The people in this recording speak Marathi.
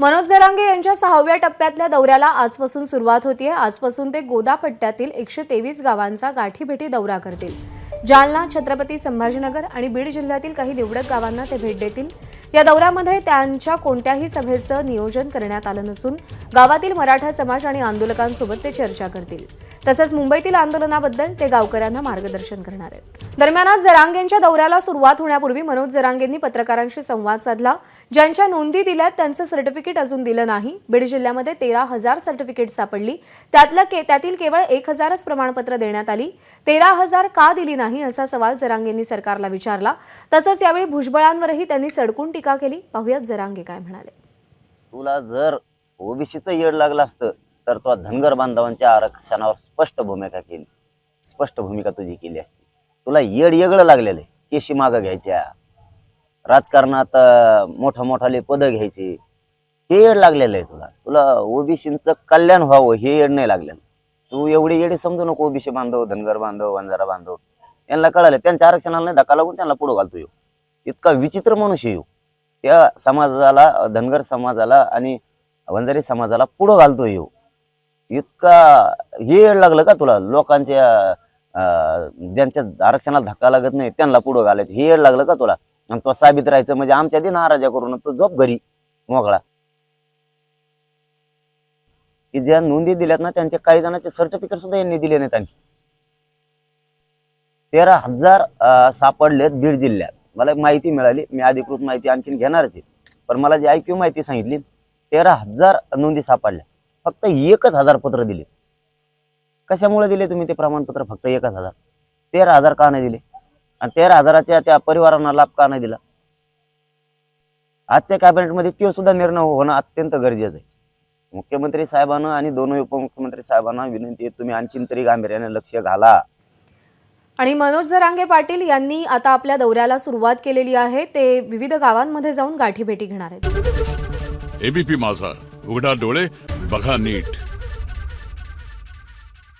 मनोज जरांगे यांच्या सहाव्या टप्प्यातल्या दौऱ्याला आजपासून सुरुवात होतीये. आजपासून ते गोदापट्ट्यातील एकशे तेवीस गावांचा गाठीभेटी दौरा करतील. जालना छत्रपती संभाजीनगर आणि बीड जिल्ह्यातील काही निवडक गावांना ते भेट देतील. या दौऱ्यामध्ये त्यांच्या कोणत्याही सभेचं नियोजन करण्यात आलं नसून गावातील मराठा समाज आणि आंदोलकांसोबत ते चर्चा करतील. तसंच मुंबईतील आंदोलनाबद्दल ते गावकऱ्यांना मार्गदर्शन करणार आहेत. दरम्यान आज जरांगेंच्या दौऱ्याला सुरुवात होण्यापूर्वी मनोज जरांगेंनी पत्रकारांशी संवाद साधला. ज्यांच्या नोंदी दिल्यात त्यांचं सर्टिफिकेट अजून दिलं नाही. बीड जिल्ह्यामध्ये तेरा हजार सर्टिफिकेट सापडली. त्यातलं के त्यातील केवळ एक हजारच प्रमाणपत्र देण्यात आली. तेरा हजार का दिली नाही असा सवाल जरांगेंनी सरकारला विचारला. तसंच यावेळी भुजबळांवरही त्यांनी सडकून टीका केली. पाहुयात जरांगे काय म्हणाले. तुला जर ओबीसीचं येड लागलं असतं तर तो धनगर बांधवांच्या आरक्षणावर स्पष्ट भूमिका केली. स्पष्ट भूमिका तुझी केली असती. तुला येड येगळं लागलेलं आहे. केशी मागं घ्यायच्या. राजकारणात मोठा मोठाले पदं घ्यायची. हे येड लागलेलं आहे तुला. तुला ओबीसींचं कल्याण व्हावं हे येड नाही लागलेलं. तू एवढी येडे समजू नको ओबीसी बांधव धनगर बांधव वंजारा बांधव. यांना कळालं त्यांच्या आरक्षणाला नाही धक्का लागून त्यांना पुढं घालतो येऊ. इतका विचित्र मनुष्य येऊ. त्या समाजाला धनगर समाजाला आणि वंजारी समाजाला पुढं घालतो येऊ इतका हे येड लागलं का तुला? लोकांच्या ज्यांच्या आरक्षणाला धक्का लागत नाही त्यांना पुढं घालायचं. हे येड लागलं का तुला? आणि तो साबित राहायचं म्हणजे आमच्या दिन नाराजा करून तो झोप घरी मोकळा. की ज्या नोंदी दिल्यात ना त्यांच्या काही जणांचे सर्टिफिकेट सुद्धा यांनी दिले नाहीत आणखी. तेरा हजार सापडलेत बीड जिल्ह्यात. मला एक माहिती मिळाली. मी अधिकृत माहिती आणखीन घेणारच आहे. पण मला जी ऐक्यू माहिती सांगितली तेरा हजार नोंदी सापडल्या. फक्त एकच हजार पत्र दिले. कशामुळे दिले तुम्ही ते प्रमाणपत्र? फक्त एकच हजार. तेरा हजार का नाही दिले? आणि तेरा हजाराच्या त्या परिवारांना लाभ का नाही दिला? आजच्या कॅबिनेटमध्ये तो सुद्धा निर्णय होणं अत्यंत गरजेचं आहे. मुख्यमंत्री साहेबांना आणि दोन उपमुख्यमंत्री साहेबांना विनंती आहे तुम्ही आणखीन तरी गांभीर्याने लक्ष घाला. आणि मनोज जरांगे पाटील यांनी आता आपल्या दौऱ्याला सुरुवात केलेली आहे. ते विविध गावांमध्ये जाऊन गाठीभेटी घेणार आहेत. एबीपी माझा. उघडा डोळे बघा नीट.